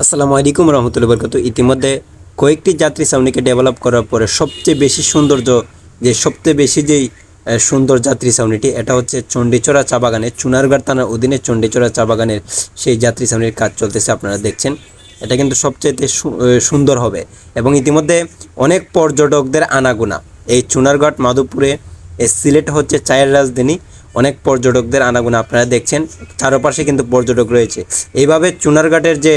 আসসালামু আলাইকুম রহমতুল্লাহ বরকত ইতিমধ্যে কয়েকটি যাত্রী ছাউনিকে ডেভেলপ করার পরে সবচেয়ে বেশি সৌন্দর্য যে সবচেয়ে বেশি যেই সুন্দর যাত্রী ছাউনিটি এটা হচ্ছে চণ্ডীচড়া চা বাগানের, চুনারগড় থানার অধীনে চণ্ডীচড়া চা বাগানের সেই যাত্রী ছাউনির কাজ চলতেছে, আপনারা দেখছেন। এটা কিন্তু সবচেয়ে সুন্দর হবে। এবং ইতিমধ্যে অনেক পর্যটকদের আনাগোনা। এই চুনারগড়, মাধবপুরে সিলেট হচ্ছে চায়ের রাজধানী। অনেক পর্যটকদের আনাগোনা, আপনারা দেখছেন। চারপাশে কিন্তু পর্যটক রয়েছে। এইভাবে চুনারঘাটের যে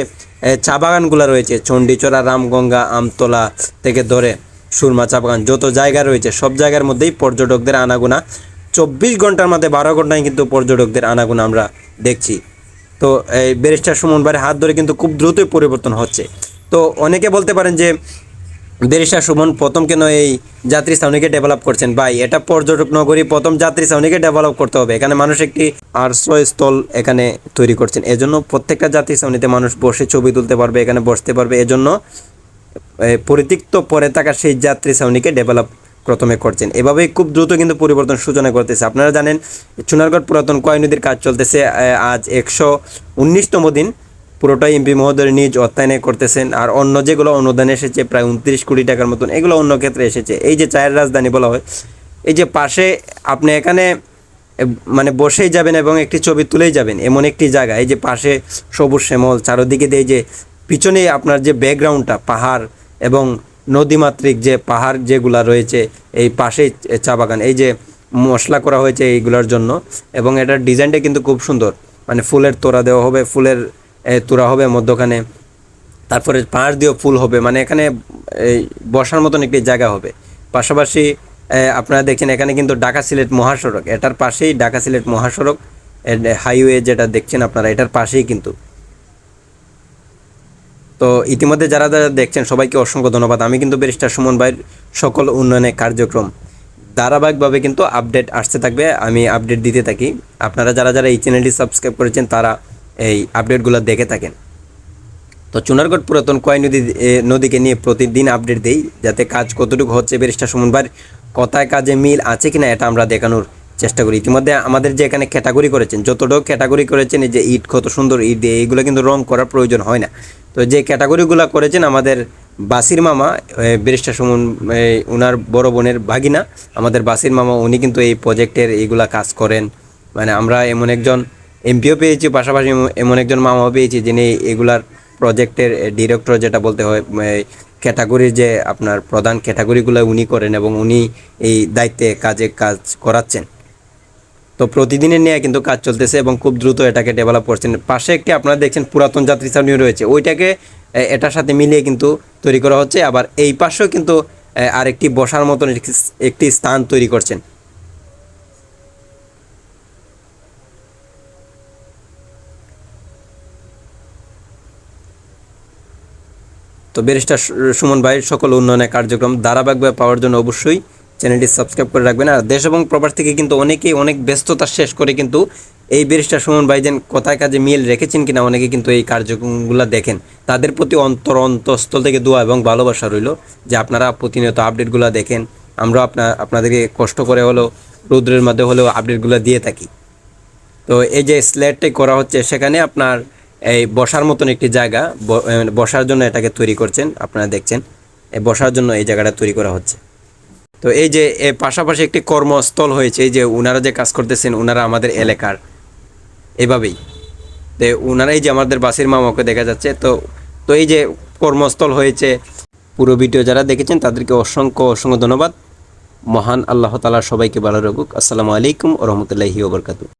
চা বাগানগুলো রয়েছে, চণ্ডীচড়া, রামগঙ্গা, আমতলা থেকে ধরে সুরমা চা বাগান, যত জায়গা রয়েছে, সব জায়গার মধ্যেই পর্যটকদের আনাগোনা। চব্বিশ ঘণ্টার মধ্যে বারো ঘন্টায় কিন্তু পর্যটকদের আনাগোনা আমরা দেখছি। তো, এই ব্যারিস্টার সুমন ভাইয়ের হাত ধরে কিন্তু খুব দ্রুতই পরিবর্তন হচ্ছে। তো, অনেকে বলতে পারেন যে ব্যারিস্টার সুমন প্রথম কেন এই যাত্রী ছাউনিকে ডেভেলপ করছেন? ভাই এটা পর্যটক নগরী প্রথম যাত্রী ছাউনিকে ডেভেলপ করতে হবে। এখানে মানুষ একটি আশ্রয়স্থল এখানে তৈরি করছেন। এজন্য প্রত্যেকটা যাত্রী ছাউনিতে মানুষ বসে ছবি তুলতে পারবে এখানে বসতে পারবে। এজন্য এ, পরিত্যক্ত পরে থাকা সেই যাত্রী ছাউনিকে ডেভেলপ প্রথমে করছেন। এভাবেই খুব দ্রুত কিন্তু পরিবর্তন সূচনা করতেছে। আপনারা জানেন চুনারগড় পুরাতন কয় নদীর কাজ চলতেছে আজ একশো উনিশতম দিন। পুরোটাই এমপি মহোদয় নিজ অর্থায়নে করতেছেন, আর অন্য যেগুলো অনুদান এসেছে, প্রায় উনত্রিশ কোটি টাকার মতন, এগুলো অন্য ক্ষেত্রে এসেছে। এই যে চায়ের রাজধানী বলা হয়, এই যে পাশে আপনি এখানে মানে বসেই যাবেন এবং একটি ছবি তুলেই যাবেন, এমন একটি জায়গা। এই যে পাশে সবুজ শ্যামল, চারোদিকে দিয়ে যে পিছনে আপনার যে ব্যাকগ্রাউন্ডটা পাহাড় এবং নদীমাতৃক যে পাহাড় যেগুলা রয়েছে, এই পাশেই চা বাগান। এই যে মশলা করা হয়েছে এইগুলোর জন্য, এবং এটার ডিজাইনটা কিন্তু খুব সুন্দর। মানে ফুলের তোড়া দেওয়া হবে, ফুলের তোড়া হবে মধ্যখানে। তারপরে পাঁচ দিয়েও ফুল হবে মানে এখানে এই বসার মতন একটি জায়গা হবে। পাশাপাশি আপনারা দেখছেন এখানে কিন্তু ঢাকা সিলেট মহাসড়ক, এটার পাশেই ঢাকা সিলেট মহাসড়ক হাইওয়ে যেটা দেখছেন আপনারা, এটার পাশেই কিন্তু। তো ইতিমধ্যে যারা যারা দেখছেন, সবাইকে অসংখ্য ধন্যবাদ। আমি কিন্তু ব্যারিস্টার সুমন ভাইয়ের সকল উন্নয়নের কার্যক্রম ধারাবাহিকভাবে কিন্তু আপডেট আসতে থাকবে, আমি আপডেট দিতে থাকি। আপনারা যারা যারা এই চ্যানেলটি সাবস্ক্রাইব করেছেন, তারা এই আপডেটগুলো দেখে থাকেন। তো চুনারগড় পুরাতন কয় নদী নদীকে নিয়ে প্রতিদিন আপডেট দেই, যাতে কাজ কতটুকু হচ্ছে ব্যারিস্টার সুমন ভাইয়ের কথায় কাজে মিল আছে কিনা এটা আমরা দেখানোর চেষ্টা করি। ইতিমধ্যে আমাদের যে এখানে ক্যাটাগরি করেছেন, যতটুকু ক্যাটাগরি করেছেন, এই যে ইট কত সুন্দর ইট দিয়ে, এইগুলো কিন্তু রং করার প্রয়োজন হয় না। তো যে ক্যাটাগরিগুলো করেছেন আমাদের বাসির মামা ব্যারিস্টার সুমন ওনার বড় বোনের ভাগিনা, আমাদের বাসির মামা, উনি কিন্তু এই প্রজেক্টের এইগুলা কাজ করেন। মানে আমরা এমন একজন এমপিও পেয়েছি, পাশাপাশি এমন- একজন মামাও পেয়েছি যিনি এগুলার প্রজেক্টের ডিরেক্টর যেটা বলতে হয় ক্যাটাগরির যে আপনার প্রধান ক্যাটাগরিগুলো উনি করেন এবং উনি এই দায়িত্বে কাজে কাজ করাচ্ছেন। তো প্রতিদিনের নিয়ে কিন্তু কাজ চলতেছে এবং খুব দ্রুত এটাকে ডেভেলপ করছেন। পাশে একটি আপনারা দেখছেন পুরাতন যাত্রী ছাউনিও রয়েছে, ওইটাকে এটার সাথে মিলিয়ে কিন্তু তৈরি করা হচ্ছে। আবার এই পাশেও কিন্তু আরেকটি বসার মতন একটি স্থান তৈরি করছেন। তো ব্যারিস্টার সুমন ভাইয়ের সকল উন্নয়নের কার্যক্রম ধারাবাহিকভাবে পাওয়ার জন্য অবশ্যই চ্যানেলটি সাবস্ক্রাইব করে রাখবেন। আর দেশ এবং প্রবাস থেকে কিন্তু অনেকেই অনেক ব্যস্ততা শেষ করে কিন্তু এই ব্যারিস্টার সুমন ভাই যেন কোথায় কাজে মিল রেখেছেন কিনা অনেকে কিন্তু এই কার্যক্রমগুলো দেখেন। তাদের প্রতি অন্তর, অন্তঃস্থল থেকে দোয়া এবং ভালোবাসা রইল যে আপনারা প্রতিনিয়ত আপডেটগুলো দেখেন। আমরা আপনার আপনাদেরকে কষ্ট করে হলেও, রৌদ্রের মধ্যে হলেও আপডেটগুলো দিয়ে থাকি। তো এই যে স্ল্যাটটি করা হচ্ছে, সেখানে আপনার এই বসার মতন একটি জায়গা বসার জন্য এটাকে তৈরি করছেন, আপনারা দেখছেন। এই বসার জন্য এই জায়গাটা তৈরি করা হচ্ছে। তো এই যে পাশাপাশি একটি কর্মস্থল হয়েছে, এই যে ওনারা যে কাজ করতেছেন ওনারা আমাদের এলাকার। এভাবেই। তো ওনারা এই যে আমাদের বাসির মামাকে দেখা যাচ্ছে, তো তো এই যে কর্মস্থল হয়েছে, পুরো ভিডিও যারা দেখেছেন, তাদেরকে অসংখ্য অসংখ্য ধন্যবাদ। মহান আল্লাহ তালা সবাইকে ভালো রাখুক। আসসালামু আলাইকুম রহমতুল্লাহি ওবরকাতু